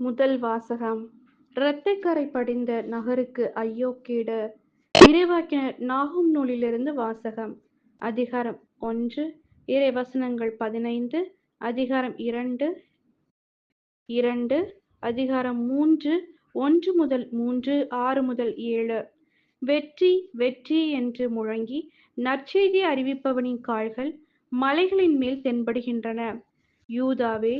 முதல் வாசகம். இரத்தைக்கரை படிந்த நகருக்கு ஐயோ கேடு இறைவாக்கினர் நாகும் நூலிலிருந்து வாசகம். அதிகாரம் ஒன்று. இறை வசனங்கள் பதினைந்து. அதிகாரம் இரண்டு. இரண்டு. அதிகாரம் மூன்று. ஒன்று முதல் மூன்று. ஆறு முதல் ஏழு. வெற்றி வெற்றி என்று முழங்கி நற்செய்தி அறிவிப்பவனின் கால்கள் மலைகளின் மேல் தென்படுகின்றன. யூதாவே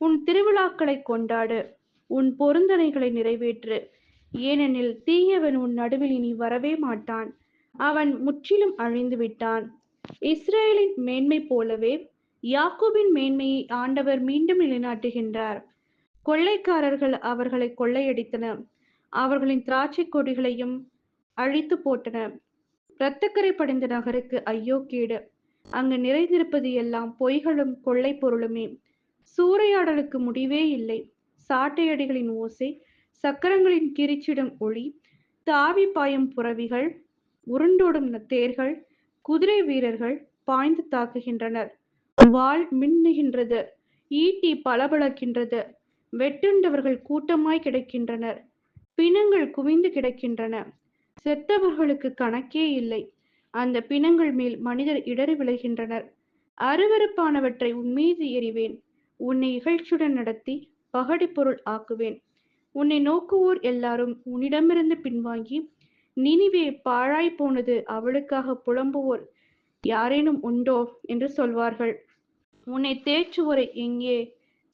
உன் திருவிழாக்களை கொண்டாடு. உன் பொருந்தனைகளை நிறைவேற்று. ஏனெனில் தீயவன் உன் நடுவில் இனி வரவே மாட்டான். அவன் முற்றிலும் அழிந்து விட்டான். இஸ்ரேலின் மேன்மை போலவே யாக்கோபின் மேன்மையை ஆண்டவர் மீண்டும் நிலைநாட்டுகின்றார். கொள்ளைக்காரர்கள் அவர்களை கொள்ளையடித்தனர் அவர்களின் திராட்சை கொடிகளையும் அழித்து போட்டன. இரத்தக்கரை படிந்த நகருக்கு ஐயோ கேடு அங்கு நிறைந்திருப்பது எல்லாம் பொய்களும் கொள்ளை பொருளுமே. சூறையாடலுக்கு முடிவே இல்லை. சாட்டையடிகளின் ஓசை சக்கரங்களின் கிரிச்சிடும் ஒளி தாவி பாயும் புறவிகள் உருண்டோடும் தேர்கள் குதிரை வீரர்கள் பாய்ந்து தாக்குகின்றனர். வாள் மின்னுகின்றது ஈட்டி பளபளக்கின்றது வெட்டுண்டவர்கள் கூட்டமாய் கிடக்கின்றனர் பிணங்கள் குவிந்து கிடக்கின்றன. செத்தவர்களுக்கு கணக்கே இல்லை. அந்த பிணங்கள் மேல் மனிதர் இடறி விளைகின்றனர் அருவருப்பானவற்றை உன் மீது எறிவேன். உன்னை இகழ்ச்சியுடன் நடத்தி பகடி பொருள் ஆக்குவேன். உன்னை நோக்குவோர் எல்லாரும் உன்னிடமிருந்து பின்வாங்கி நினிவே பாழாய் போனது அவளுக்காக புலம்புவோர் யாரேனும் உண்டோ என்று சொல்வார்கள். உன்னை தேற்றுவோரை எங்கே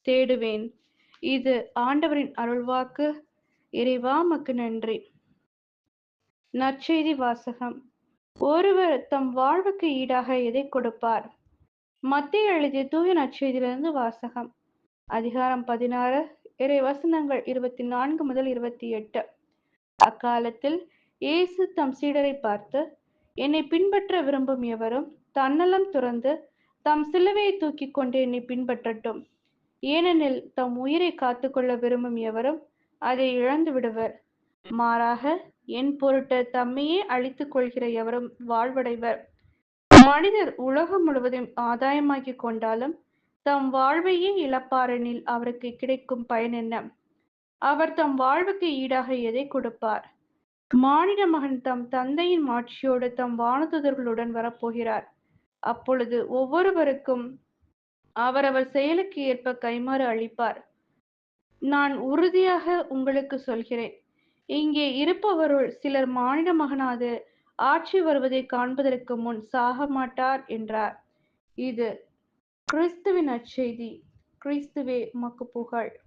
தேடுவேன்? இது ஆண்டவரின் அருள்வாக்கு. இறைவா மக்கு நன்றி நற்செய்தி வாசகம். ஒருவர் தம் வாழ்வுக்கு ஈடாக எதை கொடுப்பார்? மத்திய எழுதிய தூய நற்செய்தியிலிருந்து வாசகம். அதிகாரம் பதினாறு இறை வசனங்கள் இருபத்தி நான்கு முதல் இருபத்தி எட்டு. அக்காலத்தில் இயேசு தம் சீடரை பார்த்து என்னை பின்பற்ற விரும்பும் எவரும் தன்னலம் துறந்து தம் சிலுவையை தூக்கி கொண்டு என்னை பின்பற்றட்டும். ஏனெனில் தம் உயிரை காத்துக்கொள்ள விரும்பும் எவரும் அதை இழந்து விடுவர். மாறாக என் பொருட்டு தம்மையே அழித்துக் கொள்கிற எவரும் வாழ்வடைவர். மனிதர் உலகம் முழுவதும் ஆதாயமாக்கி கொண்டாலும் தம் வாழ்வையே இழப்பாரெனில் அவருக்கு கிடைக்கும் பயன் என்ன? அவர் தம் வாழ்வுக்கு ஈடாக எதை கொடுப்பார்? மானிட மகன் தம் தந்தையின் மாட்சியோடு தம் வானதுதர்களுடன் வரப்போகிறார். அப்பொழுது ஒவ்வொருவருக்கும் அவரவர் செயலுக்கு ஏற்ப கைமாறு அளிப்பார். நான் உறுதியாக உங்களுக்கு சொல்கிறேன். இங்கே இருப்பவருள் சிலர் மானிட மகனாது ஆட்சி வருவதை காண்பதற்கு முன் சாக மாட்டார் என்றார். இது கிறிஸ்துவின் அச்செய்தி. கிறிஸ்துவே மக்கு புகழ்.